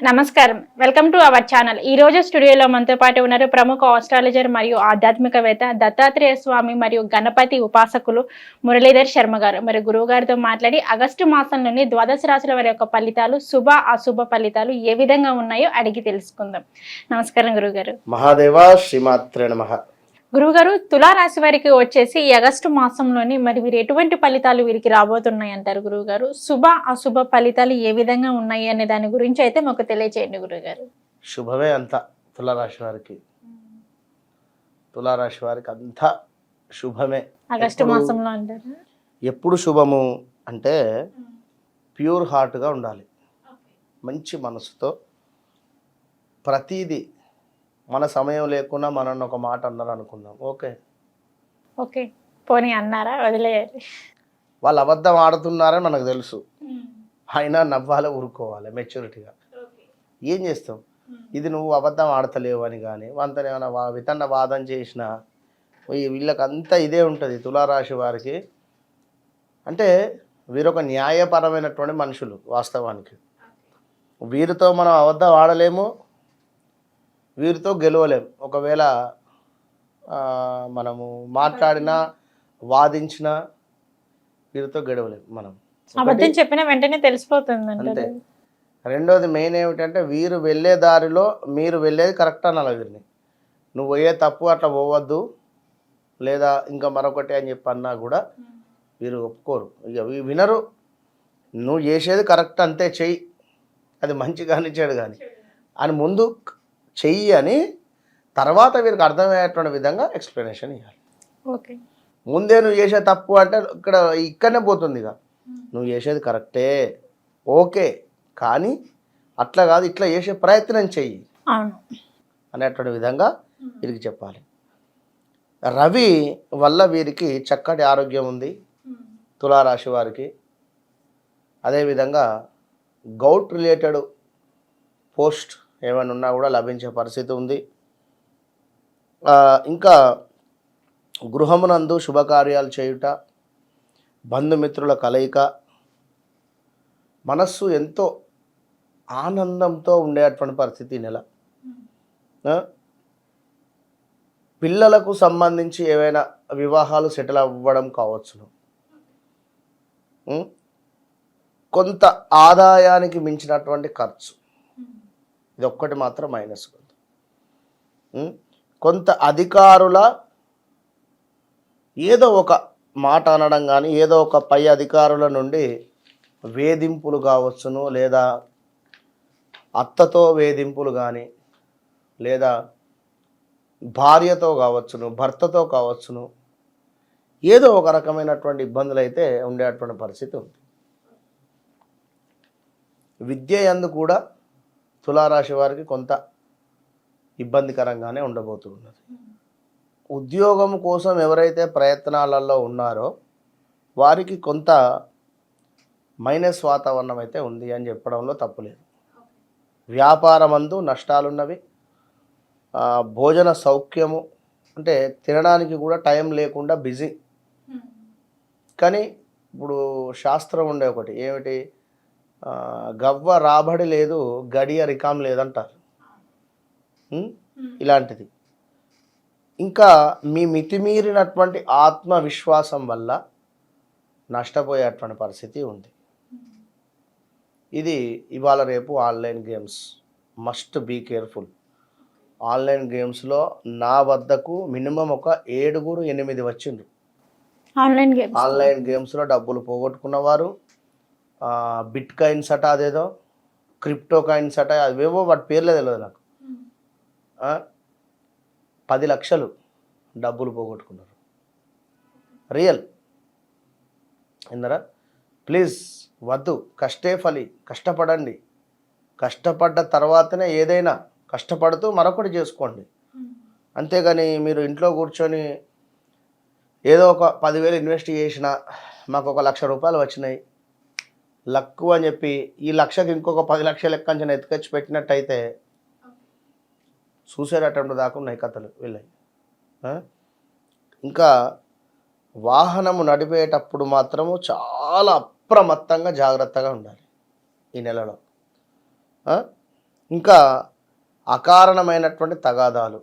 నమస్కారం. Welcome to our channel ఈ రోజు స్టూడియోలో మనతో పాటు ఉన్నారు ప్రముఖ ఆస్ట్రాలజర్ మరియు ఆధ్యాత్మికవేత్త దత్తాత్రేయ స్వామి మరియు గణపతి ఉపాసకులు మురళీధర్ శర్మ గారు. మరి గురువు గారితో మాట్లాడి ఆగస్టు మాసంలోని ద్వాదశ రాశుల వారి యొక్క ఫలితాలు శుభ అశుభ ఫలితాలు ఏ విధంగా ఉన్నాయో అడిగి తెలుసుకుందాం. నమస్కారం గురువు గారు. మహాదేవ శ్రీమాత్రే నమ. గురువుగారు తులారాశి వారికి వచ్చేసి ఈ ఆగస్టు మాసంలోని మరి వీరు ఎటువంటి ఫలితాలు వీరికి రాబోతున్నాయి అంటారు గురువుగారు? శుభ అశుభ ఫలితాలు ఏ విధంగా ఉన్నాయి అనే దాని గురించి అయితే మాకు తెలియచేయండి గురువుగారు. శుభమే అంత తులారాశి వారికి. తులారాశి వారికి అంతా శుభమే. ఆగస్టు మాసంలో అంటారు? ఎప్పుడు శుభము అంటే ప్యూర్ హార్ట్గా ఉండాలి. మంచి మనసుతో ప్రతీది మన సమయం లేకుండా మనల్ని ఒక మాట అన్నారు అనుకుందాం. ఓకే? ఓకే. పోనీ అన్నారా? వదిలేయాలి. వాళ్ళు అబద్ధం ఆడుతున్నారని మనకు తెలుసు. అయినా నవ్వాలి ఊరుకోవాలి మెచ్యూరిటీగా. ఏం చేస్తాం? ఇది నువ్వు అబద్ధం ఆడతలేవు అని కానీ వంతన ఏమైనా వా వితండ వాదం చేసినా ఈ వీళ్ళకి అంతా ఇదే ఉంటుంది తులారాశి వారికి. అంటే వీరొక న్యాయపరమైనటువంటి మనుషులు వాస్తవానికి. వీరితో మనం అబద్ధం ఆడలేము వీరితో గెలవలేము ఒకవేళ మనము మాట్లాడినా వాదించినా వీరితో గెలవలేము మనం. అబద్ధం చెప్పిన వెంటనే తెలిసిపోతుంది అంతే. రెండోది మెయిన్ ఏమిటంటే వీరు వెళ్ళే దారిలో మీరు వెళ్ళేది కరెక్ట్ అనాలి వీరిని. నువ్వు పోయే తప్పు అట్లా పోవద్దు. లేదా ఇంకా మరొకటి అని చెప్పి అన్నా కూడా వీరు ఒప్పుకోరు. ఇక వినరు. నువ్వు చేసేది కరెక్ట్ అంతే చెయ్యి. అది మంచి కానీ చెడు కానీ. అని ముందు చెయ్యి అని తర్వాత వీరికి అర్థమయ్యేటువంటి విధంగా ఎక్స్ప్లెనేషన్ ఇవ్వాలి ఓకే. ముందే నువ్వు చేసే తప్పు అంటే ఇక్కడ ఇక్కడనే పోతుంది ఇక. నువ్వు చేసేది కరెక్టే ఓకే. కానీ అట్లా కాదు ఇట్లా చేసే ప్రయత్నం చెయ్యి అనేటువంటి విధంగా వీరికి చెప్పాలి. రవి వల్ల వీరికి చక్కటి ఆరోగ్యం ఉంది. తులారాశి వారికి అదేవిధంగా గౌట్ రిలేటెడ్ పోస్ట్ ఏమైనా ఉన్నా కూడా లభించే పరిస్థితి ఉంది. ఇంకా గృహమునందు శుభకార్యాలు చేయుట బంధుమిత్రుల కలయిక మనస్సు ఎంతో ఆనందంతో ఉండేటువంటి పరిస్థితి నెల. పిల్లలకు సంబంధించి ఏవైనా వివాహాలు సెటిల్ అవ్వడం కావచ్చును. కొంత ఆదాయానికి మించినటువంటి ఖర్చు. ఇది ఒక్కటి మాత్రం మైనస్ కొంత కొంత అధికారుల ఏదో ఒక మాట అనడం కానీ ఏదో ఒక పై అధికారుల నుండి వేధింపులు కావచ్చును లేదా అత్తతో వేధింపులు కానీ లేదా భార్యతో కావచ్చును భర్తతో కావచ్చును ఏదో ఒక రకమైనటువంటి ఇబ్బందులు అయితే ఉండేటువంటి పరిస్థితి ఉంది. విద్య ఎందు కూడా తులారాశి వారికి కొంత ఇబ్బందికరంగానే ఉండబోతున్నది. ఉద్యోగం కోసం ఎవరైతే ప్రయత్నాలలో ఉన్నారో వారికి కొంత మైనస్ వాతావరణం అయితే ఉంది అని చెప్పడంలో తప్పులేదు వ్యాపారమందు నష్టాలున్నవి భోజన సౌఖ్యము అంటే తినడానికి కూడా టైం లేకుండా బిజీ. కానీ ఇప్పుడు శాస్త్రం ఉండే ఒకటి ఏమిటి? గవ్వ రాబడి లేదు గడియ రికాం లేదంటారు? ఇలాంటిది. ఇంకా మీ మితిమీరినటువంటి ఆత్మవిశ్వాసం వల్ల నష్టపోయేటువంటి పరిస్థితి ఉంది. ఇది ఇవాళ రేపు online games. Must be careful. Online గేమ్స్లో నా వద్దకు మినిమం ఒక ఏడుగురు ఎనిమిది వచ్చిండ్రు. Online games. ఆన్లైన్ గేమ్స్లో డబ్బులు పోగొట్టుకున్నవారు బిట్ కాయిన్స్ అట అదేదో క్రిప్టో కాయిన్స్ అట అవేవో వాటి పేర్లే తెలియదు నాకు. పది లక్షలు డబ్బులు పోగొట్టుకున్నారు. రియల్. ఎందరా ప్లీజ్ వద్దు కష్టే ఫలి కష్టపడండి. కష్టపడ్డ తర్వాతనే ఏదైనా కష్టపడుతూ మరొకటి చేసుకోండి. అంతేగాని మీరు ఇంట్లో కూర్చొని ఏదో ఒక పదివేలు ఇన్వెస్ట్ చేసిన మాకు ఒక లక్ష రూపాయలు వచ్చినాయి. లక్కు అని చెప్పి ఈ లక్షకి ఇంకొక పది లక్షలు ఎక్కంచిన ఎత్తుకొచ్చి పెట్టినట్టయితే సూసైడ్ అటెంప్ట్ దాకా ఉన్నాయి కథలు వెళ్ళాయి ఇంకా వాహనము నడిపేటప్పుడు మాత్రము చాలా అప్రమత్తంగా జాగ్రత్తగా ఉండాలి ఈ నెలలో. ఇంకా అకారణమైనటువంటి తగాదాలు.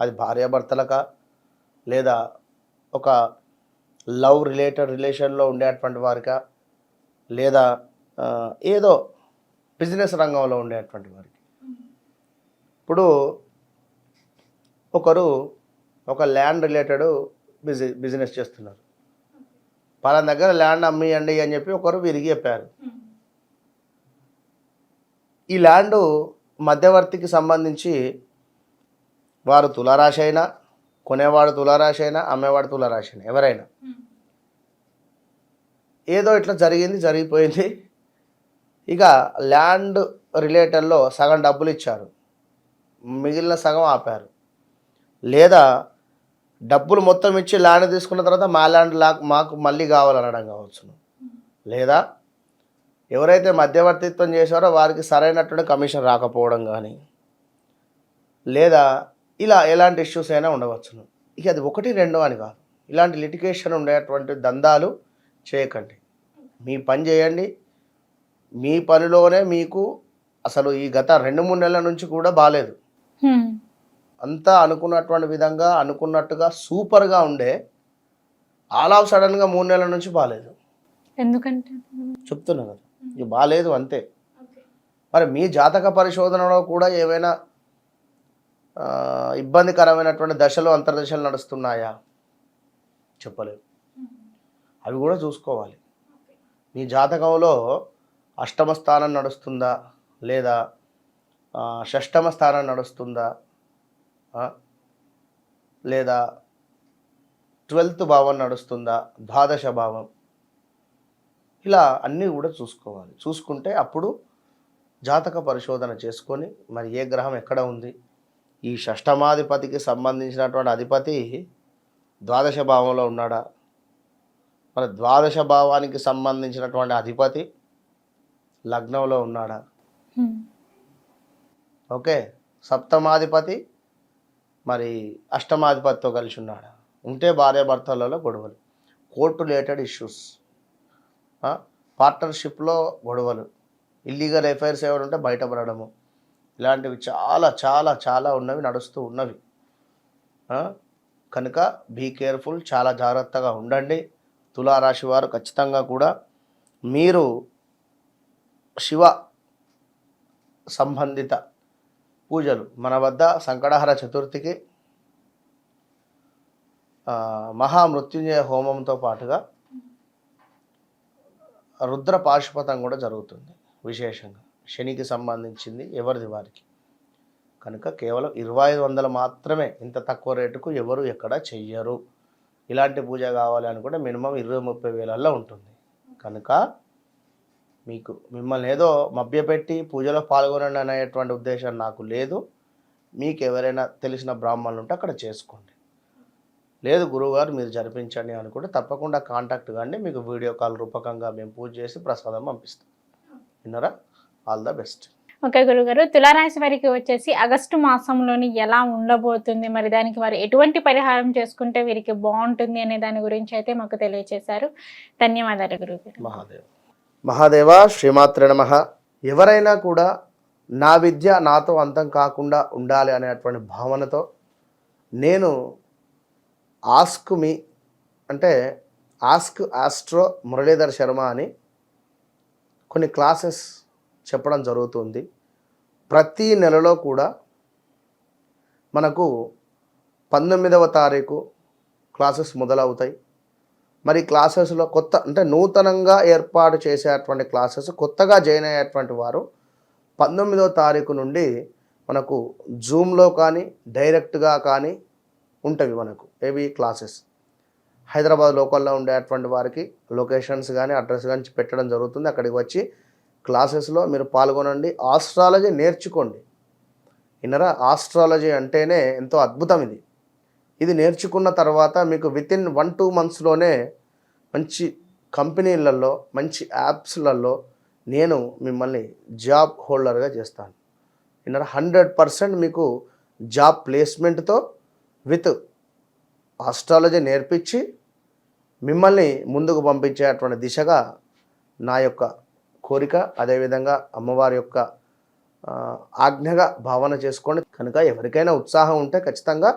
అది భార్యాభర్తలక లేదా ఒక లవ్ రిలేటెడ్ రిలేషన్లో ఉండేటువంటి వారికా లేదా ఏదో బిజినెస్ రంగంలో ఉండేటువంటి వారికి. ఇప్పుడు ఒకరు ఒక ల్యాండ్ రిలేటెడ్ బిజి బిజినెస్ చేస్తున్నారు. వాళ్ళ దగ్గర ల్యాండ్ అమ్మియండి అని చెప్పి ఒకరు విరిగి చెప్పారు. ఈ ల్యాండ్ మధ్యవర్తికి సంబంధించి వారు తులారాశి అయినా కొనేవాడు తులారాశి అయినా అమ్మేవాడు తులారాశి అయినా ఎవరైనా ఏదో ఇట్లా జరిగింది జరిగిపోయింది. ఇక ల్యాండ్ రిలేటెడ్లో సగం డబ్బులు ఇచ్చారు. మిగిలిన సగం ఆపారు. లేదా డబ్బులు మొత్తం ఇచ్చి ల్యాండ్ తీసుకున్న తర్వాత మా ల్యాండ్ లాక్ మాకు మళ్ళీ కావాలనడం కావచ్చును లేదా ఎవరైతే మధ్యవర్తిత్వం చేశారో వారికి సరైనటువంటి కమిషన్ రాకపోవడం కానీ లేదా ఇలా ఎలాంటి ఇష్యూస్ అయినా ఉండవచ్చును. ఇక అది ఒకటి రెండు అని కాదు. ఇలాంటి లిటికేషన్ ఉండేటువంటి దందాలు చేయకండి. మీ పని చేయండి. మీ పనిలోనే మీకు అసలు ఈ గత రెండు మూడు నెలల నుంచి కూడా బాగాలేదు. అంతా అనుకున్నటువంటి విధంగా అనుకున్నట్టుగా సూపర్గా ఉండే ఆల్ ఆఫ్ సడన్గా మూడు నెలల నుంచి బాగాలేదు ఎందుకంటే? చెప్తున్నా కదా. ఇది బాగాలేదు అంతే. మరి మీ జాతక పరిశోధనలో కూడా ఏమైనా ఆ, ఇబ్బందికరమైనటువంటి దశలు అంతర్దశలు నడుస్తున్నాయా? చెప్పలేవు అవి కూడా చూసుకోవాలి. మీ జాతకంలో అష్టమ స్థానం నడుస్తుందా? లేదా షష్టమ స్థానం నడుస్తుందా? లేదా ట్వెల్త్ భావం నడుస్తుందా? ద్వాదశ భావం. ఇలా అన్నీ కూడా చూసుకోవాలి. చూసుకుంటే అప్పుడు జాతక పరిశోధన చేసుకొని మరి ఏ గ్రహం ఎక్కడ ఉంది? ఈ షష్టమాధిపతికి సంబంధించినటువంటి అధిపతి ద్వాదశ భావంలో ఉన్నాడా? మరి ద్వాదశ భావానికి సంబంధించినటువంటి అధిపతి లగ్నంలో ఉన్నాడా. ఓకే. సప్తమాధిపతి మరి అష్టమాధిపతితో కలిసి ఉన్నాడా? ఉంటే భార్యాభర్తలలో గొడవలు. Court related issues. పార్ట్నర్షిప్లో గొడవలు. ఇల్లీగల్ ఎఫైర్స్ ఏమైనా ఉంటే బయటపడము ఇలాంటివి చాలా చాలా చాలా ఉన్నవి నడుస్తూ ఉన్నవి? కనుక బీ కేర్ఫుల్ చాలా జాగ్రత్తగా ఉండండి. తులారాశి వారు ఖచ్చితంగా కూడా మీరు శివ సంబంధిత పూజలు మన వద్ద సంకటహర చతుర్థికి మహామృత్యుంజయ హోమంతో పాటుగా రుద్ర పాశుపతం కూడా జరుగుతుంది విశేషంగా. శనికి సంబంధించింది ఎవరిది వారికి? కనుక కేవలం ఇరవై ఐదు వందలు మాత్రమే. ఇంత తక్కువ రేటుకు ఎవరు ఎక్కడ చెయ్యరు. ఇలాంటి పూజ కావాలి అనుకుంటే మినిమం ఇరవై ముప్పై వేలల్లో ఉంటుంది. కనుక మీకు మిమ్మల్ని ఏదో మభ్యపెట్టి పూజలో పాల్గొనండి అనేటువంటి ఉద్దేశం నాకు లేదు. మీకు ఎవరైనా తెలిసిన బ్రాహ్మణులు ఉంటే అక్కడ చేసుకోండి. లేదు గురువుగారు మీరు జరిపించండి అనుకుంటే తప్పకుండా కాంటాక్ట్ కానీ మీకు వీడియో కాల్ రూపకంగా మేము పూజ చేసి ప్రసాదం పంపిస్తాం. విన్నారా? All the best. ఓకే గురుగారు తులారాశి వారికి వచ్చేసి ఆగస్టు మాసంలోని ఎలా ఉండబోతుంది? మరి దానికి వారు ఎటువంటి పరిహారం చేసుకుంటే వీరికి బాగుంటుంది అనే దాని గురించి అయితే మాకు తెలియజేశారు ధన్యవాదాలు గురుగారు మహాదేవ్. మహాదేవ శ్రీమాత్ర నమ. ఎవరైనా కూడా నా విద్య నాతో అంతం కాకుండా ఉండాలి అనేటువంటి భావనతో నేను ఆస్క్ మీ అంటే ఆస్క్ ఆస్ట్రో మురళీధర్ శర్మ అని కొన్ని క్లాసెస్ చెప్పడం జరుగుతుంది. ప్రతి నెలలో కూడా మనకు పంతొమ్మిదవ తారీఖు క్లాసెస్ మొదలవుతాయి. మరి క్లాసెస్లో కొత్త అంటే నూతనంగా ఏర్పాటు చేసేటువంటి క్లాసెస్ కొత్తగా జాయిన్ అయ్యేటువంటి వారు పంతొమ్మిదవ తారీఖు నుండి మనకు జూమ్లో కానీ డైరెక్ట్గా కానీ ఉంటవి మనకు ఏవి క్లాసెస్. హైదరాబాద్ లోకల్లో ఉండేటువంటి వారికి లొకేషన్స్ కానీ అడ్రస్ కానీ పెట్టడం జరుగుతుంది. అక్కడికి వచ్చి క్లాసెస్లో మీరు పాల్గొనండి. ఆస్ట్రాలజీ నేర్చుకోండి. ఇన్నరా ఆస్ట్రాలజీ అంటేనే ఎంతో అద్భుతం ఇది. ఇది నేర్చుకున్న తర్వాత మీకు విత్ ఇన్ వన్ టూ మంత్స్లోనే మంచి కంపెనీలలో మంచి యాప్స్లలో నేను మిమ్మల్ని జాబ్ హోల్డర్గా చేస్తాను. విన్నరా? హండ్రెడ్ పర్సెంట్ మీకు జాబ్ ప్లేస్మెంట్తో విత్ ఆస్ట్రాలజీ నేర్పించి మిమ్మల్ని ముందుకు పంపించేటువంటి దిశగా నా యొక్క కోరిక అదేవిధంగా అమ్మవారి యొక్క ఆజ్ఞగా భావన చేసుకోండి. కనుక ఎవరికైనా ఉత్సాహం ఉంటే ఖచ్చితంగా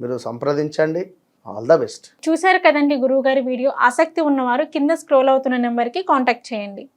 మీరు సంప్రదించండి. ఆల్ ద బెస్ట్ చూశారు కదండి గురువు గారి వీడియో. ఆసక్తి ఉన్నవారు కింద స్క్రోల్ అవుతున్న నెంబర్కి కాంటాక్ట్ చేయండి.